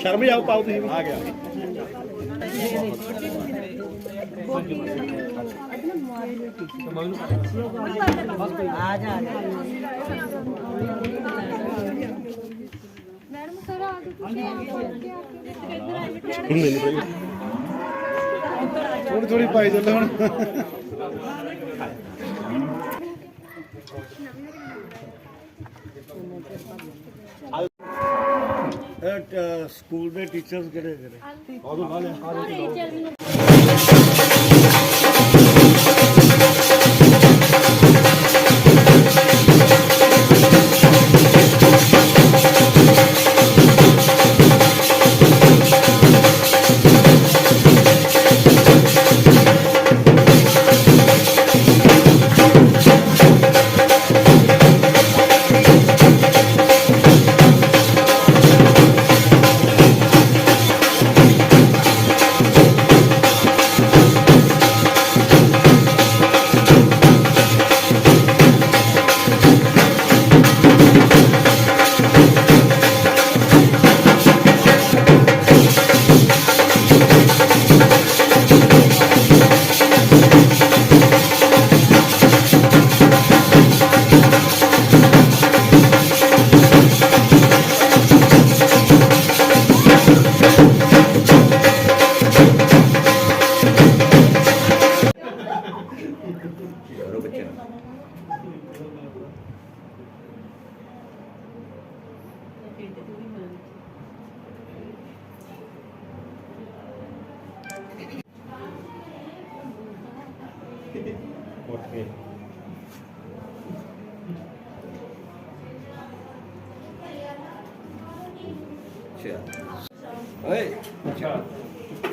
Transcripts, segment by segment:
ਸ਼ਰਮ ਜਾਓ ਪਾਓ ਤੁਸੀਂ। ਆ ਗਿਆ। ਮੈਡਮ ਸਰ ਆ ਕੇ ਤੁਸੀਂ ਆ। ਕੇ ਥੋੜੀ ਥੋੜੀ ਪਾਈ ਚੱਲੇ ਹੁਣ। ਇਹ ਸਕੂਲ ਦੇ ਟੀਚਰਸ ਕਿਹੜੇ ਕਿਹੜੇ?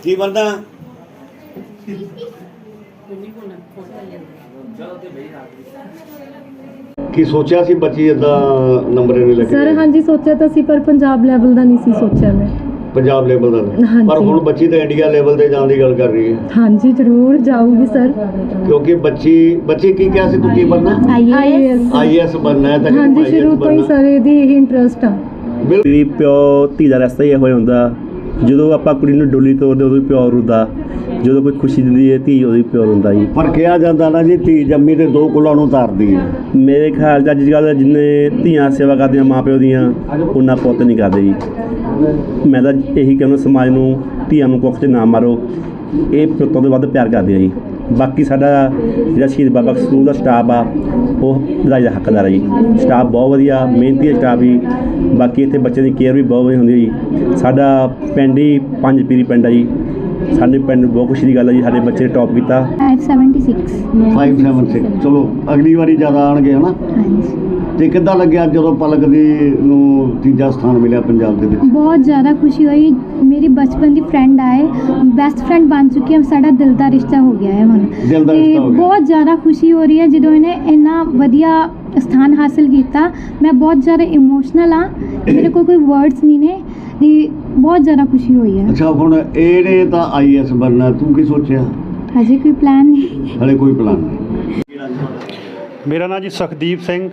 ਕੀ ਬੰਦਾ ਕੀ ਸੋਚਿਆ ਸੀ ਬੱਚੀ ਇਦਾਂ ਨੰਬਰ ਇਹਨੇ ਲੱਗੇ ਸਰ ਹਾਂਜੀ ਸੋਚਿਆ ਤਾਂ ਸੀ ਪਰ ਪੰਜਾਬ ਲੈਵਲ ਦਾ ਨਹੀਂ ਸੀ ਸੋਚਿਆ ਮੈਂ। ਪੰਜਾਬ ਲੈਵਲ ਦਾ ਨਹੀਂ। ਹਾਂਜੀ। ਪਰ ਹੁਣ ਬੱਚੀ ਤਾਂ ਇੰਡੀਆ ਲੈਵਲ ਤੇ ਜਾਣ ਦੀ ਗੱਲ ਕਰ ਰਹੀ ਹੈ ਹਾਂਜੀ ਜ਼ਰੂਰ ਜਾਊਗੀ ਸਰ ਕਿਉਂਕਿ ਬੱਚੀ ਬੱਚੀ ਕੀ ਕਿਹਾ ਸੀ ਤੂੰ ਕੀ ਬਣਨਾ ਆਈਐਸ ਆਈਐਸ ਬਣਨਾ ਹੈ ਤਾਂ ਹਾਂਜੀ IAS ਸ਼ੁਰੂ ਤੋਂ ਹੀ ਬਣਨਾ। ਸਰ ਇਹਦੀ ਇਹੀ ਇੰਟਰਸਟ ਆ ਬਿਲਕੁਲ ਵੀ ਪਿਓ ਧੀ ਦਾ ਰਸਤਾ ਹੀ ਇਹੋ ਜਿਹਾ ਹੁੰਦਾ ਜਦੋਂ ਆਪਾਂ ਕੁੜੀ ਨੂੰ ਡੋਲੀ ਤੋਰਦੇ ਉਦੋਂ ਵੀ ਪਿਓ ਰੁੰਦਾ ਜਦੋਂ ਕੋਈ ਖੁਸ਼ੀ ਦਿੰਦੀ ਹੈ ਧੀ ਉਹਦੀ ਪਿਓ ਰੁੰਦਾ ਜੀ। ਪਰ ਕਿਹਾ ਜਾਂਦਾ ਨਾ ਜੀ ਧੀ ਜੰਮੀ ਤੇ ਦੋ ਕੁਲਾਂ ਨੂੰ ਤਾਰਦੀ ਹੈ। ਮੇਰੇ ਖਿਆਲ 'ਚ ਅੱਜ ਕੱਲ੍ਹ ਜਿੰਨੇ ਧੀਆਂ ਸੇਵਾ ਕਰਦੀਆਂ ਮਾਂ ਪਿਓ ਦੀਆਂ ਉਹਨਾਂ ਪੁੱਤ ਨਹੀਂ ਕਰਦੇ ਜੀ। ਮੈਂ ਤਾਂ ਇਹੀ ਕਹਿੰਦਾ ਸਮਾਜ ਨੂੰ ਧੀਆਂ ਨੂੰ ਕੁੱਖ 'ਚ ਨਾ ਮਾਰੋ। ਇਹ ਪੁੱਤਾਂ ਤੋਂ ਵੱਧ ਪਿਆਰ ਕਰਦੇ ਆ ਜੀ। ਬਾਕੀ ਸਾਡਾ ਜਿਹੜਾ ਸ਼ਹੀਦ ਬਾਬਾ ਸਕੂਲ ਦਾ ਸਟਾਫ ਆ, ਉਹ ਵਧਾਈ ਦਾ ਹੱਕਦਾਰ ਹੈ ਜੀ। ਸਟਾਫ ਬਹੁਤ ਵਧੀਆ, ਮਿਹਨਤੀ ਹੈ ਸਟਾਫ ਜੀ। ਬਾਕੀ ਇੱਥੇ ਬੱਚਿਆਂ ਦੀ ਕੇਅਰ ਵੀ ਬਹੁਤ ਵਧੀਆ ਹੁੰਦੀ ਹੈ ਜੀ। ਸਾਡਾ ਪਿੰਡ ਹੀ ਪੰਜ ਪੀਰੀ ਪਿੰਡ ਆ ਜੀ। ਸਾਡੇ ਪਿੰਡ ਨੂੰ ਬਹੁਤ ਖੁਸ਼ੀ ਦੀ ਗੱਲ ਹੈ ਜੀ ਸਾਡੇ ਬੱਚੇ ਨੇ ਟੌਪ ਕੀਤਾ 576 576 ਚਲੋ ਅਗਲੀ ਵਾਰੀ ਜ਼ਿਆਦਾ ਆਣਗੇ ਹਨਾ? ਹਾਂਜੀ। ਤੇ ਕਿੱਦਾਂ ਲੱਗਿਆ ਜਦੋਂ ਪਲਕ ਦੀ ਨੂੰ ਤੀਜਾ ਸਥਾਨ ਮਿਲਿਆ ਪੰਜਾਬ ਦੇ ਵਿੱਚ? ਬਹੁਤ ਜ਼ਿਆਦਾ ਖੁਸ਼ੀ ਹੋਈ। ਮੇਰੀ ਬਚਪਨ ਦੀ ਫਰੈਂਡ ਆਏ। ਬੈਸਟ ਫਰੈਂਡ ਬਣ ਚੁੱਕੀ ਹੈ। ਸਾਡਾ ਦਿਲ ਦਾ ਰਿਸ਼ਤਾ ਹੋ ਗਿਆ ਹੈ ਹੁਣ। ਦਿਲ ਦਾ ਤੇ ਰਿਸ਼ਤਾ ਹੋ ਗਿਆ। ਬਹੁਤ ਜ਼ਿਆਦਾ ਖੁਸ਼ੀ ਹੋ ਰਹੀ ਹੈ। ਜਦੋਂ ਇਹਨੇ ਇੰਨਾ ਵਧੀਆ ਸਥਾਨ ਹਾਸਲ ਕੀਤਾ ਮੈਂ ਬਹੁਤ ਜ਼ਿਆਦਾ ਇਮੋਸ਼ਨਲ ਆ ਮੇਰੇ ਕੋਲ ਕੋਈ ਵਰਡਸ ਨਹੀਂ ਨੇ। ਤੇ ਬਹੁਤ ਜ਼ਿਆਦਾ ਖੁਸ਼ੀ ਹੋਈ ਹੈ। ਅੱਛਾ ਹੁਣ ਇਹਨੇ ਤਾਂ ਆਈਐਸ ਬਣਨਾ ਤੂੰ ਕੀ ਸੋਚਿਆ? ਹਜੇ ਕੋਈ ਪਲਾਨ ਨਹੀਂ। ਹਲੇ ਕੋਈ ਪਲਾਨ ਨਹੀਂ। ਮੇਰਾ ਨਾਮ ਜੀ ਸੁਖਦੀਪ ਸਿੰਘ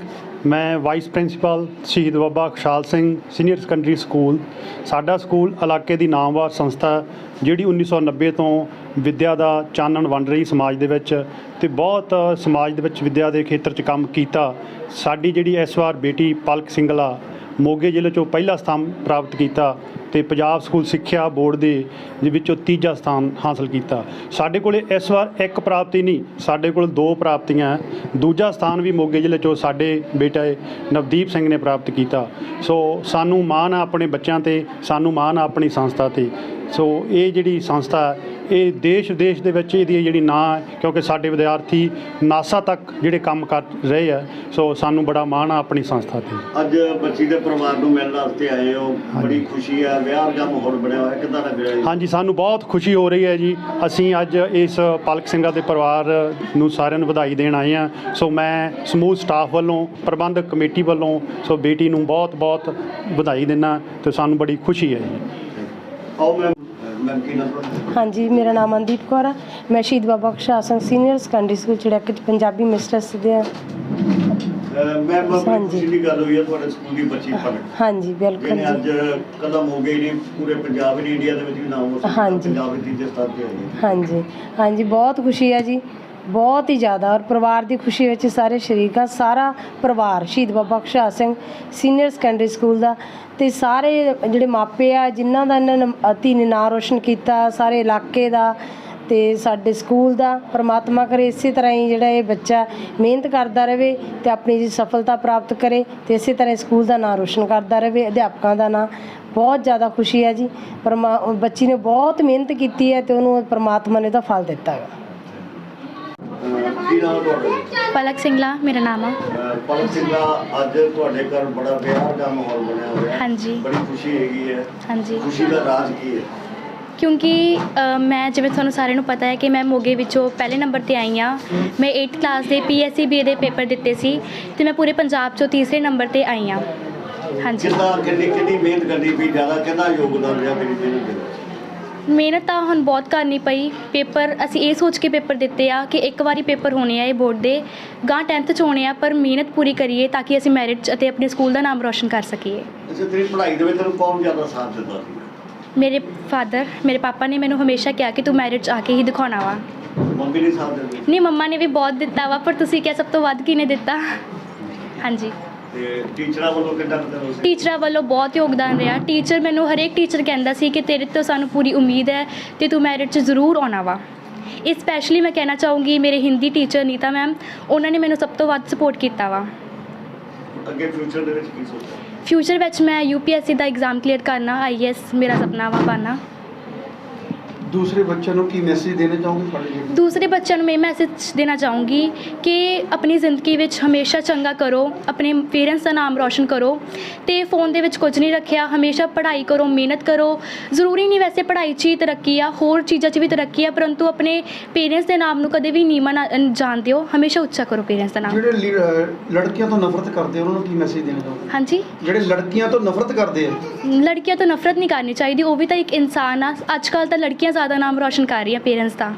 ਮੈਂ vice principal Shaheed Baba Khushal Singh senior secondary school ਸਾਡਾ ਸਕੂਲ ਇਲਾਕੇ ਦੀ ਨਾਮਵਰ ਸੰਸਥਾ ਜਿਹੜੀ 1990 ਤੋਂ ਵਿੱਦਿਆ ਦਾ ਚਾਨਣ ਵੰਡ ਰਹੀ ਸਮਾਜ ਦੇ ਵਿੱਚ ਤੇ ਬਹੁਤ ਸਮਾਜ ਦੇ ਵਿੱਚ ਵਿੱਦਿਆ ਦੇ ਖੇਤਰ 'ਚ ਕੰਮ ਕੀਤਾ। ਸਾਡੀ ਜਿਹੜੀ ਇਸ ਵਾਰ ਬੇਟੀ ਪਲਕ ਸਿੰਗਲਾ ਮੋਗੇ ਜ਼ਿਲ੍ਹੇ 'ਚੋਂ ਪਹਿਲਾ ਸਥਾਨ ਪ੍ਰਾਪਤ ਕੀਤਾ ਤੇ ਪੰਜਾਬ ਸਕੂਲ ਸਿੱਖਿਆ ਬੋਰਡ ਦੇ ਦੇ ਵਿੱਚੋਂ ਤੀਜਾ ਸਥਾਨ ਹਾਸਲ ਕੀਤਾ। ਸਾਡੇ ਕੋਲੇ ਇਸ ਵਾਰ ਇੱਕ ਪ੍ਰਾਪਤੀ ਨਹੀਂ, ਸਾਡੇ ਕੋਲ ਦੋ ਪ੍ਰਾਪਤੀਆਂ ਦੂਜਾ ਸਥਾਨ ਵੀ ਮੋਗੇ ਜ਼ਿਲ੍ਹੇ 'ਚੋਂ ਸਾਡੇ ਬੇਟੇ ਨਵਦੀਪ ਸਿੰਘ ਨੇ ਪ੍ਰਾਪਤ ਕੀਤਾ। ਸੋ ਸਾਨੂੰ ਮਾਣ ਆ ਆਪਣੇ ਬੱਚਿਆਂ ਤੇ, ਸਾਨੂੰ ਮਾਣ ਆ ਆਪਣੀ ਸੰਸਥਾ ਤੇ। ਸੋ ਇਹ ਜਿਹੜੀ ਸੰਸਥਾ ਇਹ ਦੇਸ਼ ਵਿਦੇਸ਼ ਦੇ ਵਿੱਚ ਇਹਦੀ ਜਿਹੜੀ ਨਾਂ ਹੈ ਕਿਉਂਕਿ ਸਾਡੇ ਵਿਦਿਆਰਥੀ ਨਾਸਾ ਤੱਕ ਜਿਹੜੇ ਕੰਮ ਕਰ ਰਹੇ ਆ ਸੋ ਸਾਨੂੰ ਬੜਾ ਮਾਣ ਆ ਆਪਣੀ ਸੰਸਥਾ ਤੇ। ਅੱਜ ਬੱਚੀ ਦੇ ਪਰਿਵਾਰ ਨੂੰ ਮਿਲਣ ਵਾਸਤੇ ਆਏ ਹੋ। ਬੜੀ ਖੁਸ਼ੀ ਆ ਵਿਆਹ ਦਾ ਮਾਹੌਲ ਬਣਿਆ ਹੋਇਆ ਕਿੱਦਾਂ ਲੱਗ ਰਿਹਾ ਜੀ? ਹਾਂਜੀ ਸਾਨੂੰ ਬਹੁਤ ਖੁਸ਼ੀ ਹੋ ਰਹੀ ਹੈ ਜੀ। ਅਸੀਂ ਅੱਜ ਇਸ ਪਲਕ ਸਿੰਘਾਂ ਦੇ ਪਰਿਵਾਰ ਨੂੰ ਸਾਰਿਆਂ ਨੂੰ ਵਧਾਈ ਦੇਣ ਆਏ ਹਾਂ। ਸੋ ਮੈਂ ਸਮੂਹ ਸਟਾਫ ਵੱਲੋਂ ਪ੍ਰਬੰਧਕ ਕਮੇਟੀ ਵੱਲੋਂ ਸੋ ਬੇਟੀ ਨੂੰ ਬਹੁਤ ਬਹੁਤ ਵਧਾਈ ਦਿੰਦਾ ਤੇ ਸਾਨੂੰ ਬੜੀ ਖੁਸ਼ੀ ਹੈ ਜੀ। ਆਓ ਮੈਂ ਮੈਂ ਕੀ ਨਾਮ ਹਾਂਜੀ ਮੇਰਾ ਨਾਮ ਮਨਦੀਪ ਕੌਰ ਆ। ਮੈਂ Shaheed Baba Khushal Singh senior secondary school Charik ਚ ਪੰਜਾਬੀ ਮਿਸਟਰਸ ਦੇ ਅਹ ਮੈਂ ਬਹੁਤ ਹਾਂਜੀ। ਖੁਸ਼ੀ ਦੀ ਗੱਲ ਹੋਈ ਹੈ ਤੁਹਾਡੇ ਸਕੂਲ ਦੀ ਬੱਚੀ ਪਲਕ ਹਾਂਜੀ ਬਿਲਕੁਲ ਜਿਹਨੇ ਅੱਜ ਜੀ ਕਦਮ ਹੋ ਗਈ ਨੇ ਪੂਰੇ ਪੰਜਾਬ ਨੇ ਇੰਡੀਆ ਦੇ ਵਿੱਚ ਵੀ ਨਾਮ ਹੋ ਹਾਂਜੀ। ਪੰਜਾਬ ਵਿੱਚ ਤੀਜੇ ਸਥਾਨ ਤੇ ਆਈ ਹੈ ਹਾਂਜੀ ਹਾਂਜੀ ਬਹੁਤ ਖੁਸ਼ੀ ਹੈ ਜੀ। ਬਹੁਤ ਹੀ ਜ਼ਿਆਦਾ ਔਰ ਪਰਿਵਾਰ ਦੀ ਖੁਸ਼ੀ ਵਿੱਚ ਸਾਰੇ ਸ਼ਰੀਕ ਆ, ਸਾਰਾ ਪਰਿਵਾਰ, Shaheed Baba Khushal Singh senior secondary school ਦਾ ਤੇ ਸਾਰੇ ਜਿਹੜੇ ਮਾਪੇ ਆ, ਜਿਨ੍ਹਾਂ ਦਾ ਇਹਨਾਂ ਨੇ ਧੀ ਨੇ ਨਾਂ ਰੋਸ਼ਨ ਕੀਤਾ, ਸਾਰੇ ਇਲਾਕੇ ਦਾ ਤੇ ਸਾਡੇ ਸਕੂਲ ਦਾ, ਪ੍ਰਮਾਤਮਾ ਕਰੇ ਇਸੇ ਤਰ੍ਹਾਂ ਹੀ ਜਿਹੜਾ ਇਹ ਬੱਚਾ ਮਿਹਨਤ ਕਰਦਾ ਰਹੇ ਤੇ ਆਪਣੀ ਜੀ ਸਫਲਤਾ ਪ੍ਰਾਪਤ ਕਰੇ ਤੇ ਇਸੇ ਤਰ੍ਹਾਂ ਹੀ ਸਕੂਲ ਦਾ ਨਾਂ ਰੋਸ਼ਨ ਕਰਦਾ ਰਹੇ ਅਧਿਆਪਕਾਂ ਦਾ ਨਾਂ। ਬਹੁਤ ਜ਼ਿਆਦਾ ਖੁਸ਼ੀ ਹੈ ਜੀ, ਪਰਮਾ, ਬੱਚੀ ਨੇ ਬਹੁਤ ਮਿਹਨਤ ਕੀਤੀ ਹੈ ਤੇ ਉਹਨੂੰ ਪ੍ਰਮਾਤਮਾ ਨੇ ਉਹਦਾ ਫਲ ਦਿੱਤਾ ਹੈ ਕੀ ਨਾਮ ਤੁਹਾਡਾ ਪਲਕ ਸਿੰਘਲਾ ਮੇਰਾ ਨਾਮ ਆ। ਅਹ ਪਲਕ ਸਿੰਘ ਅੱਜ ਤੁਹਾਡੇ ਘਰ ਬੜਾ ਵਿਆਹ ਦਾ ਮਾਹੌਲ ਬਣਿਆ ਹੋਇਆ ਹੈ। ਹਾਂਜੀ। ਬੜੀ ਖੁਸ਼ੀ ਹੈਗੀ ਹੈ। ਹਾਂਜੀ। ਖੁਸ਼ੀ ਦਾ ਰਾਜ ਕੀ ਹੈ? ਕਿਉਂਕਿ ਅ, ਮੈਂ ਜਿਵੇਂ ਤੁਹਾਨੂੰ ਸਾਰਿਆਂ ਨੂੰ ਪਤਾ ਹੈ ਕਿ ਮੈਂ ਮੋਗੇ ਵਿੱਚੋਂ ਪਹਿਲੇ ਨੰਬਰ ਤੇ ਆਈ ਆ ਮੈਂ 8th ਕਲਾਸ ਦੇ ਪੀਐਸਸੀਬੀ ਦੇ ਪੇਪਰ ਦਿੱਤੇ ਸੀ ਤੇ ਮੈਂ ਪੂਰੇ ਪੰਜਾਬ ਚੋਂ ਤੀਸਰੇ ਨੰਬਰ ਤੇ ਆਈ ਆ ਹਾਂਜੀ। ਕਿੰਨਾ ਕਿੰਨੀ ਕਿੰਨੀ ਮਿਹਨਤ ਕਰਨੀ ਪਈ ਜ਼ਿਆਦਾ ਕਿੰਨਾ ਯੋਗਦਾਨ ਰਿਹਾ ਮੇਰੀ ਦੇ ਵਿੱਚ ਮਿਹਨਤ ਤਾਂ ਹੁਣ ਬਹੁਤ ਕਰਨੀ ਪਈ। ਪੇਪਰ ਅਸੀਂ ਇਹ ਸੋਚ ਕੇ ਪੇਪਰ ਦਿੱਤੇ ਆ ਕਿ ਇੱਕ ਵਾਰੀ ਪੇਪਰ ਹੋਣੇ ਆ ਇਹ ਬੋਰਡ ਦੇ। ਗਾਂ 10th ਚ ਹੋਣੇ ਆ ਪਰ ਮਿਹਨਤ ਪੂਰੀ ਕਰੀਏ ਤਾਂ ਕਿ ਅਸੀਂ ਮੈਰਿਟ 'ਚ ਅਤੇ ਆਪਣੇ ਸਕੂਲ ਦਾ ਨਾਮ ਰੋਸ਼ਨ ਕਰ ਸਕੀਏ। ਅੱਛਾ ਤੇਰੀ ਪੜ੍ਹਾਈ ਦੇ ਵਿੱਚ ਤੈਨੂੰ ਕੌਣ ਜ਼ਿਆਦਾ ਸਾਥ ਦਿੰਦਾ ਸੀ? ਮੇਰੇ ਫਾਦਰ ਮੇਰੇ ਪਾਪਾ ਨੇ ਮੈਨੂੰ ਹਮੇਸ਼ਾ ਕਿਹਾ ਕਿ ਤੂੰ ਮੈਰਿਟ 'ਚ ਆ ਕੇ ਹੀ ਦਿਖਾਉਣਾ ਵਾ। ਮੰਮੀ ਨੇ ਸਾਥ ਦਿੰਦੀ ਨਹੀਂ ਮੰਮਾ ਨੇ ਵੀ ਬਹੁਤ ਦਿੱਤਾ ਵਾ ਪਰ ਤੁਸੀਂ ਕਿਹਾ ਸਭ ਤੋਂ ਵੱਧ ਕਿਹਨੇ ਦਿੱਤਾ? ਹਾਂਜੀ। ਤੇ ਟੀਚਰਾਂ ਵੱਲੋਂ ਕਿੰਨਾ ਕੁ ਤੈਨੂੰ ਸੀ ਟੀਚਰਾਂ ਵੱਲੋਂ ਬਹੁਤ ਯੋਗਦਾਨ ਰਿਹਾ। ਟੀਚਰ ਮੈਨੂੰ ਹਰੇਕ ਟੀਚਰ ਕਹਿੰਦਾ ਸੀ ਕਿ ਤੇਰੇ ਤੋਂ ਸਾਨੂੰ ਪੂਰੀ ਉਮੀਦ ਹੈ ਤੇ ਤੂੰ ਮੈਰਿਟ 'ਚ ਜ਼ਰੂਰ ਆਉਣਾ ਵਾ। ਇਹ ਸਪੈਸ਼ਲੀ ਮੈਂ ਕਹਿਣਾ ਚਾਹੂੰਗੀ ਮੇਰੇ ਹਿੰਦੀ ਟੀਚਰ ਨੀਤਾ ਮੈਮ ਉਹਨਾਂ ਨੇ ਮੈਨੂੰ ਸਭ ਤੋਂ ਵੱਧ ਸਪੋਰਟ ਕੀਤਾ ਵਾ। ਅੱਗੇ ਫਿਊਚਰ ਦੇ ਵਿੱਚ ਕੀ ਸੋਚਿਆ ਫਿਊਚਰ ਵਿੱਚ ਮੈਂ ਯੂਪੀਐਸਸੀ ਦਾ ਐਗਜ਼ਾਮ ਕਲੀਅਰ ਕਰਨਾ ਆਈਐਸ ਮੇਰਾ ਸੁਪਨਾ ਵਾ ਬਣਨਾ। ਦੂਸਰੇ ਬੱਚਿਆਂ ਨੂੰ ਕੀ ਮੈਸੇਜ ਦੇਣਾ ਚਾਹੋਗੇ ਤੁਹਾਡੇ ਜੀ ਦੂਸਰੇ ਬੱਚਿਆਂ ਨੂੰ ਮੈਂ ਮੈਸੇਜ ਦੇਣਾ ਚਾਹੂੰਗੀ ਕਿ ਆਪਣੀ ਜ਼ਿੰਦਗੀ ਵਿੱਚ ਹਮੇਸ਼ਾ ਚੰਗਾ ਕਰੋ ਆਪਣੇ ਪੇਰੈਂਟਸ ਦਾ ਨਾਮ ਰੌਸ਼ਨ ਕਰੋ ਤੇ ਫੋਨ ਦੇ ਵਿੱਚ ਕੁਝ ਨਹੀਂ ਰੱਖਿਆ ਹਮੇਸ਼ਾ ਪੜ੍ਹਾਈ ਕਰੋ ਮਿਹਨਤ ਕਰੋ। ਜ਼ਰੂਰੀ ਨਹੀਂ ਵੈਸੇ ਪੜ੍ਹਾਈ 'ਚ ਹੀ ਤਰੱਕੀ ਆ ਹੋਰ ਚੀਜ਼ਾਂ 'ਚ ਵੀ ਤਰੱਕੀ ਆ ਪਰੰਤੂ ਆਪਣੇ ਪੇਰੈਂਟਸ ਦੇ ਨਾਮ ਨੂੰ ਕਦੇ ਵੀ ਨੀਵਾਂ ਨਾ ਜਾਣ ਦਿਓ। ਹਮੇਸ਼ਾ ਉੱਚਾ ਕਰੋ ਪੇਰੈਂਟਸ ਦਾ ਨਾਮ। ਜਿਹੜੇ ਲੀ- ਅਹ ਲੜਕੀਆਂ ਤੋਂ ਨਫ਼ਰਤ ਕਰਦੇ ਆ, ਉਹਨਾਂ ਨੂੰ ਕੀ ਮੈਸੇਜ ਦੇਣਾ ਚਾਹੋਗੇ? ਹਾਂਜੀ? ਜਿਹੜੇ ਲੜਕੀਆਂ ਤੋਂ ਨਫ਼ਰਤ ਕਰਦੇ ਆ। ਲੜਕੀਆਂ ਤੋਂ ਨਫ਼ਰਤ ਨਹੀਂ ਕਰਨੀ ਚਾਹੀਦੀ ਉਹ ਵੀ ਤਾਂ ਇੱਕ ਇਨਸਾਨ ਆ। ਅੱਜ ਕੱਲ੍ਹ ਤਾਂ ਲੜਕੀਆਂ ਜ਼ਿਆਦਾ ਨਾਮ ਰੌਸ਼ਨ ਕਰ ਰਹੀ ਰਹੀਆਂ ਪੇਰੈਂਟਸ ਦਾ।